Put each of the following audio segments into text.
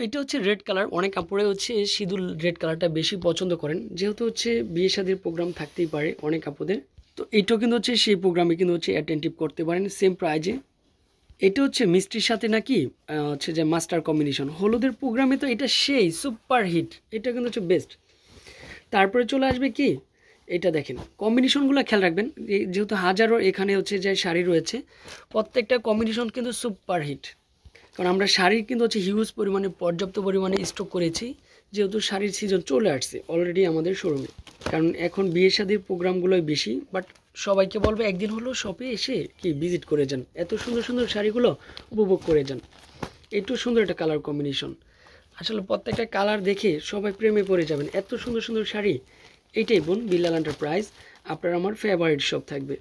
এটা হচ্ছে red colour অনেক কাপড়ে হচ্ছে সিঁদুর রেড কালারটা বেশি পছন্দ করেন। যেহেতু হচ্ছে বিয়ে শাদির প্রোগ্রাম থাকতেই পারে অনেক কাপড়দের। তো এটাও কিন্তু হচ্ছে সেই প্রোগ্রামে কিন্তু হচ্ছে অ্যাটেন্টিভ করতে পারেন সেম প্রাইজে এটা হচ্ছে মিষ্টির সাথে নাকি হচ্ছে যে মাস্টার কম্বিনেশন হলুদের প্রোগ্রামে তো এটা সেই সুপার হিট এটা কিন্তু হচ্ছে বেস্ট তারপরে চলে আসবে কি? এটা দেখেন। কম্বিনেশনগুলো খেয়াল রাখবেন। যেহেতু হাজারো এখানে হচ্ছে যে শাড়ি রয়েছে, প্রত্যেকটা কম্বিনেশন কিন্তু সুপার হিট কারণ আমরা শাড়ির কিন্তু হচ্ছে হিউজ পরিমাণে, পর্যাপ্ত পরিমাণে স্টক করেছি, যেহেতু শাড়ির সিজন চলে আসছে অলরেডি আমাদের শোরুমে কারণ এখন বিয়ে শাদির প্রোগ্রামগুলোই বেশি বাট সবাইকে বলবে একদিন হলো শপে এসে কি ভিজিট করে যান। এত সুন্দর সুন্দর শাড়িগুলো উপভোগ করে যান। একটু সুন্দর একটা কালার কম্বিনেশন আসলে প্রত্যেকটা কালার দেখে সবাই প্রেমে পড়ে যাবেন। এত সুন্দর সুন্দর শাড়ি এইটাই বোন বিল্লাল এন্টারপ্রাইজ আপনার আমার ফেভারিট শপ থাকবে।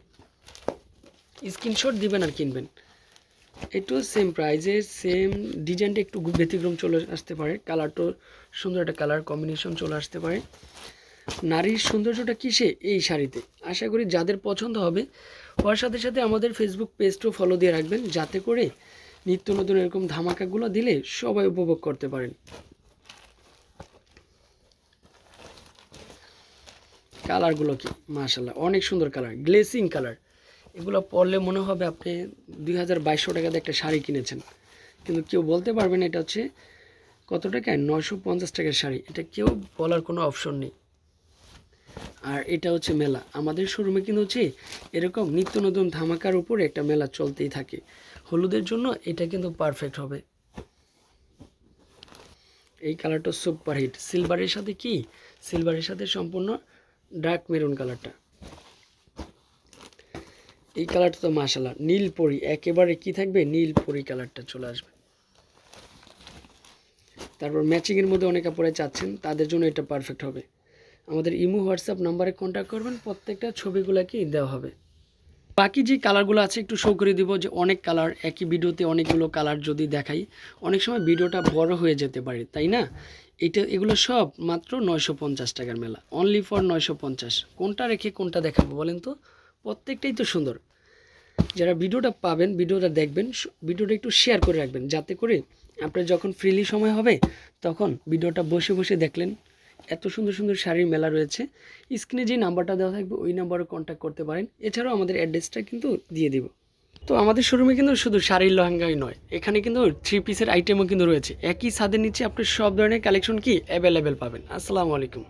স্ক্রিনশট দিবেন আর কিনবেন। একটু সেম প্রাইজে সেম ডিজাইনটা একটু ব্যতিক্রম চলে আসতে পারে। কালারটা সুন্দর একটা কালার কম্বিনেশন চলে আসতে পারে। নারীর সৌন্দর্যটা কিসে? এই শাড়িতে। আশা করি যাদের পছন্দ হবে হওয়ার সাথে সাথে আমাদের ফেসবুক পেজটাও ফলো দিয়ে রাখবেন, যাতে করে নিত্য নতুন এরকম ধামাকাগুলো দিলে সবাই উপভোগ করতে পারেন। কালারগুলো কি? মাশাল্লাহ অনেক সুন্দর কালার গ্লেসিং কালার এগুলো পরলে মনে হবে আপনি দুই হাজার বাইশশো টাকাতে একটা শাড়ি কিনেছেন। কিন্তু কেউ বলতে পারবেন এটা হচ্ছে কত টাকায় নশো পঞ্চাশ টাকার শাড়ি। এটা কেউ বলার কোনো অপশন নেই। আর এটা হচ্ছে মেলা। আমাদের শোরুমে কিন্তু হচ্ছে এরকম নিত্য নতুন ধামাকার উপরে একটা মেলা চলতেই থাকে। হলুদের জন্য এটা কিন্তু পারফেক্ট হবে। এই কালারটা সুপার হিট সিলভারের সাথে কি? সিলভারের সাথে সম্পূর্ণ ডার্ক মেরুন কালারটা এই কালারটা তো মাশাল্লাহ নীল পরি, একেবারে কি থাকবে? নীল পরি কালারটা চলে আসবে। তারপর ম্যাচিংয়ের মধ্যে অনেক কাপড়ে চাচ্ছেন, তাদের জন্য এটা পারফেক্ট হবে। আমাদের ইমো হোয়াটসঅ্যাপ নাম্বারে কন্ট্যাক্ট করবেন, প্রত্যেকটা ছবিগুলোকে দেওয়া হবে। বাকি যে কালারগুলো আছে, একটু শো করে দিব যে অনেক কালার একই ভিডিওতে অনেকগুলো কালার যদি দেখাই, অনেক সময় ভিডিওটা বড় হয়ে যেতে পারে, তাই না? এটা, এগুলো সব মাত্র নয়শো পঞ্চাশ টাকার মেলা। অনলি ফর নয়শো পঞ্চাশ। কোনটা রেখে কোনটা দেখাবো বলেন তো? প্রত্যেকটাই তো সুন্দর। যারা ভিডিওটা পাবেন, ভিডিওটা দেখবেন ভিডিওটা একটু শেয়ার করে রাখবেন, যাতে করে আপনার যখন ফ্রিলি সময় হবে, তখন ভিডিওটা বসে বসে দেখলেন। এত সুন্দর সুন্দর শাড়ির মেলা রয়েছে। স্ক্রিনে যে নাম্বারটা দেওয়া থাকবে, ওই নাম্বারে কন্ট্যাক্ট করতে পারেন। এছাড়াও আমাদের অ্যাড্রেসটা কিন্তু দিয়ে দিব। তো আমাদের শোরুমে কিন্তু শুধু শাড়ির লহেঙ্গাই নয়, এখানে কিন্তু থ্রি পিসের আইটেমও কিন্তু রয়েছে। একই ছাদের নিচে আপনি সব ধরনের কালেকশন কি অ্যাভেলেবেল পাবেন। আসসালামু আলাইকুম।